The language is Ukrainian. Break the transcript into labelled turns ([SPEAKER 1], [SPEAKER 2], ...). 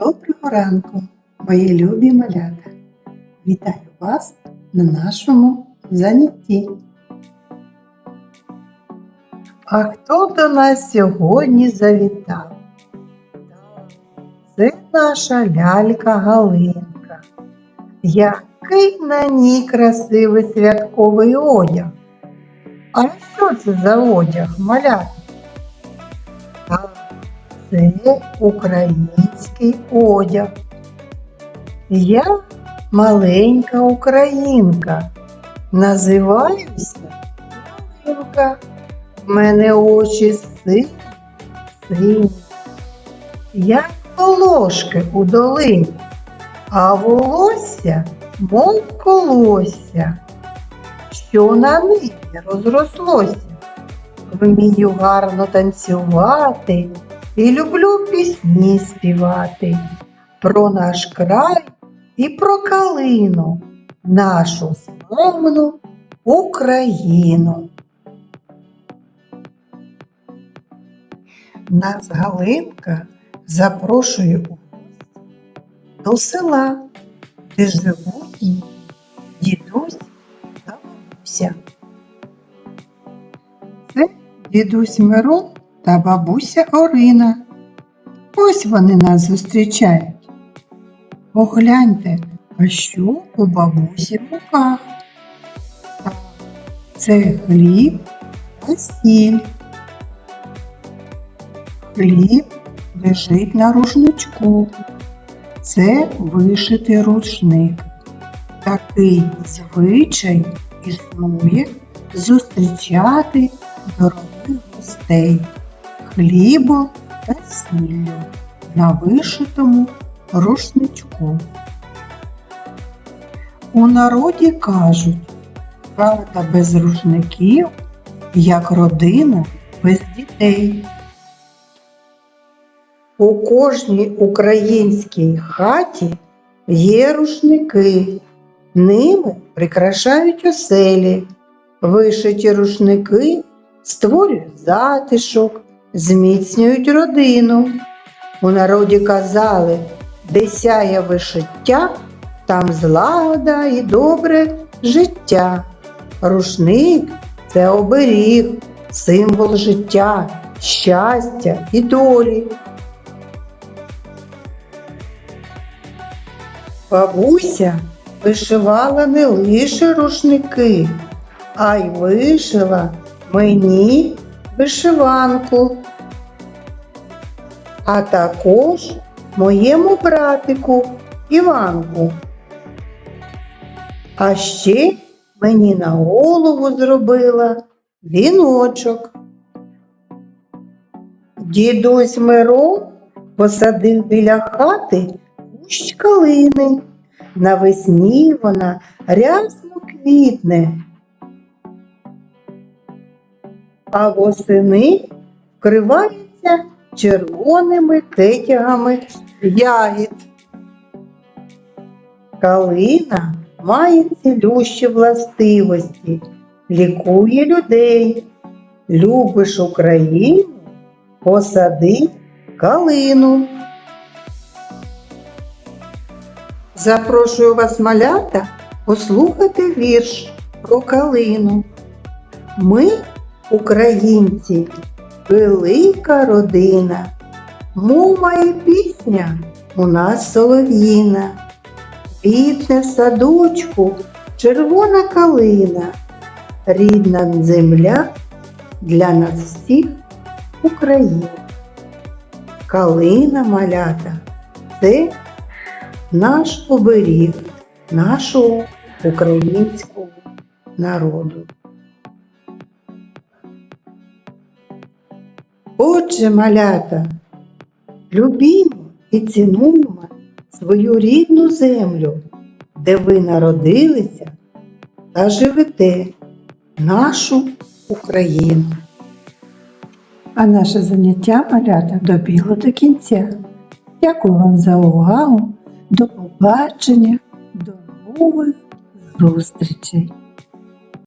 [SPEAKER 1] Доброго ранку, мої любі малята! Вітаю вас на нашому занятті. А хто до нас сьогодні завітав? Це наша лялька Галинка. Який на ній красивий святковий одяг. А що це за одяг, малята? Це український одяг. Я маленька українка. Називаюся Галинка. В мене очі сині, сині, як волошки у долині, а волосся, мов колосся, що на ниві розрослося. Вмію гарно танцювати і люблю пісні співати про наш край і про калину, нашу славну Україну. Нас Галинка запрошує у гості до села, де живуть її дідусь та бабуся. Це дідусь Мирон та бабуся Орина. Ось вони нас зустрічають. Погляньте, а що у бабусі в руках? Це хліб та сіль. Хліб лежить на рушничку. Це вишитий рушник. Такий звичай існує зустрічати дорогих гостей хлібом та сіллю на вишитому рушничку. У народі кажуть, хата без рушників, як родина без дітей. У кожній українській хаті є рушники. Ними прикрашають оселі. Вишиті рушники створюють затишок, зміцнюють родину. У народі казали, де сяє вишиття, там злагода і добре життя. Рушник це оберіг, символ життя, щастя і долі. Бабуся вишивала не лише рушники, а й вишила мені вишиванку, а також моєму братику Іванку. А ще мені на голову зробила віночок. Дідусь Мирон посадив біля хати кущ калини. Навесні вона рясно квітне, а восени вкривається червоними тетягами ягід. Калина має цілющі властивості, лікує людей. Любиш Україну, посади калину. Запрошую вас, малята, послухати вірш про калину. Ми, українці, велика родина, мова і пісня у нас солов'їна. Квітне в садочку червона калина, рідна земля для нас всіх Україна. Калина малята це наш оберіг нашого українського народу. Отже, малята, любімо і цінуємо свою рідну землю, де ви народилися та живете нашу Україну. А наше заняття малята добігло до кінця. Дякую вам за увагу. До побачення, до нових зустрічей!